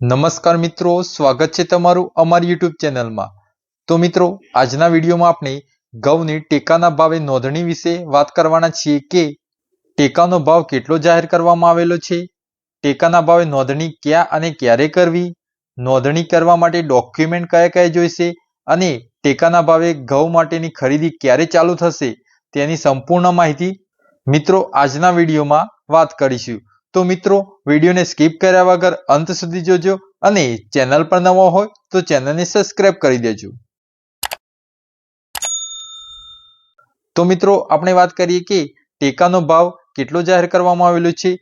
નમસ્કાર મિત્રો, સ્વાગત છે તમારું અમારી યુટ્યુબ ચેનલમાં. તો મિત્રો, આજના વિડીયોમાં આપણે ઘઉંની ટેકાના ભાવે નોંધણી વિશે વાત કરવાના છીએ કે ટેકાનો ભાવ કેટલો જાહેર કરવામાં આવેલો છે, ટેકાના ભાવે નોંધણી ક્યાં અને ક્યારે કરવી, નોંધણી કરવા માટે ડોક્યુમેન્ટ કયા કયા જોઈશે અને ટેકાના ભાવે ઘઉં માટેની ખરીદી ક્યારે ચાલુ થશે તેની સંપૂર્ણ માહિતી મિત્રો આજના વિડીયોમાં વાત કરીશું. તો મિત્રો, વિડીયોને સ્કીપ કર્યા વગર અંત સુધી જોજો અને ચેનલ પર નવો હોય તો ચેનલને સબસ્ક્રાઇબ કરી દેજો. તો મિત્રો, આપણે વાત કરીએ કે ટેકાનો ભાવ કેટલો જાહેર કરવામાં આવેલો છે?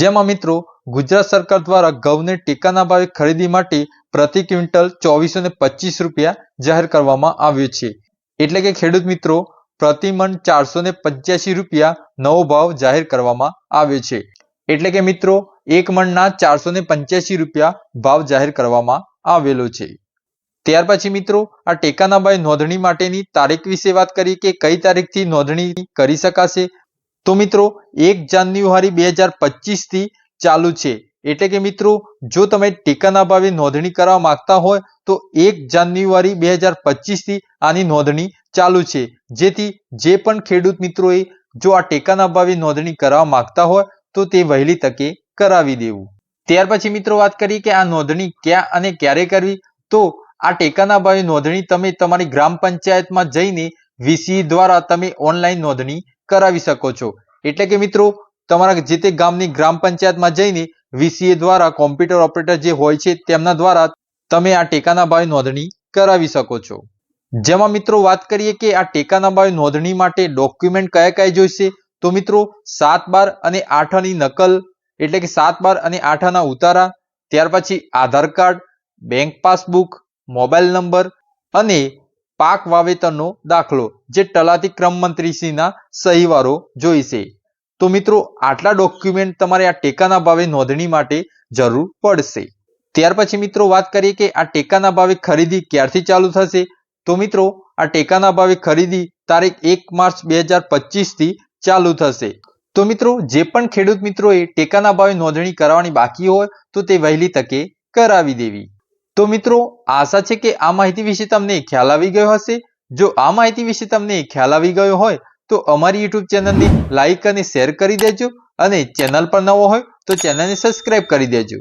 જેમાં મિત્રો, ગુજરાત સરકાર દ્વારા ઘઉંને ટેકાના ભાવે ખરીદી માટે પ્રતિ ક્વિન્ટલ ચોવીસો ને પચીસ રૂપિયા જાહેર કરવામાં આવ્યો છે. એટલે કે ખેડૂત મિત્રો, પ્રતિ મણ ચારસો ને પંચ્યાસી રૂપિયા નવો ભાવ જાહેર કરવામાં આવ્યો છે. એટલે કે મિત્રો, એક મણના ચારસો ને પંચ્યાસી રૂપિયા ભાવ જાહેર કરવામાં આવેલો છે. ત્યાર પછી મિત્રો, આ ટેકાના ભાવે નોંધણી માટેની તારીખ વિશે વાત કરીએ કે કઈ તારીખથી નોંધણી કરી શકાશે? તો મિત્રો, એક જાન્યુઆરી બે હજાર પચીસથી ચાલુ છે. એટલે કે મિત્રો, જો તમે ટેકાના ભાવે નોંધણી કરવા માંગતા હોય, તો એક જાન્યુઆરી બે હજાર પચીસથી આની નોંધણી ચાલુ છે. જેથી જે પણ ખેડૂત મિત્રોએ જો આ ટેકાના ભાવે નોંધણી કરવા માંગતા હોય તો તે વહેલી તકે કરાવી દેવું. ત્યાર પછી મિત્રો વાત કરીએ કે આ નોંધણી ક્યાં અને ક્યારે કરવી? તો આ ટેકાના ભાવે નોંધણી તમે તમારી ગ્રામ પંચાયતમાં જઈને વીસી દ્વારા તમે ઓનલાઈન નોંધણી કરાવી શકો છો. એટલે કે મિત્રો, તમારા જે તે ગામની ગ્રામ પંચાયતમાં જઈને વીસીએ દ્વારા કોમ્પ્યુટર ઓપરેટર જે હોય છે તેમના દ્વારા તમે આ ટેકાના ભાવે નોંધણી કરાવી શકો છો. જેમાં મિત્રો વાત કરીએ કે આ ટેકાના ભાવે નોંધણી માટે ડોક્યુમેન્ટ કયા કયા જોઈશે? તો મિત્રો, સાત બાર અને આઠની નકલ, એટલે કે સાત બાર અને આઠના ઉતારા, ત્યાર પછી Aadhaar card, bank passbook, mobile number અને પાક વાવેતરનો દાખલો, જે તલાટી ક્રમ મંત્રીશ્રીના સહીવારો જોઈશે. તો મિત્રો, આટલા ડોક્યુમેન્ટ તમારે આ ટેકાના ભાવે નોંધણી માટે જરૂર પડશે. ત્યાર પછી મિત્રો, વાત કરીએ કે આ ટેકાના ભાવે ખરીદી ક્યારથી ચાલુ થશે? તો મિત્રો, આ ટેકાના ભાવે ખરીદી તારીખ એક માર્ચ બે હજાર પચીસથી ચાલુ થશે. તો મિત્રો, જે પણ ખેડૂત મિત્રોએ ટેકાના ભાવે નોંધણી કરવાની બાકી હોય, તો તે વહેલી તકે કરાવી દેવી. તો મિત્રો, આશા છે કે આ માહિતી વિશે તમને ખ્યાલ આવી ગયો હશે. જો આ માહિતી વિશે તમને ખ્યાલ આવી ગયો હોય, તો અમારી યુટ્યુબ ચેનલને લાઇક અને શેર કરી દેજો અને ચેનલ પર નવો હોય, તો ચેનલને સબસ્ક્રાઇબ કરી દેજો.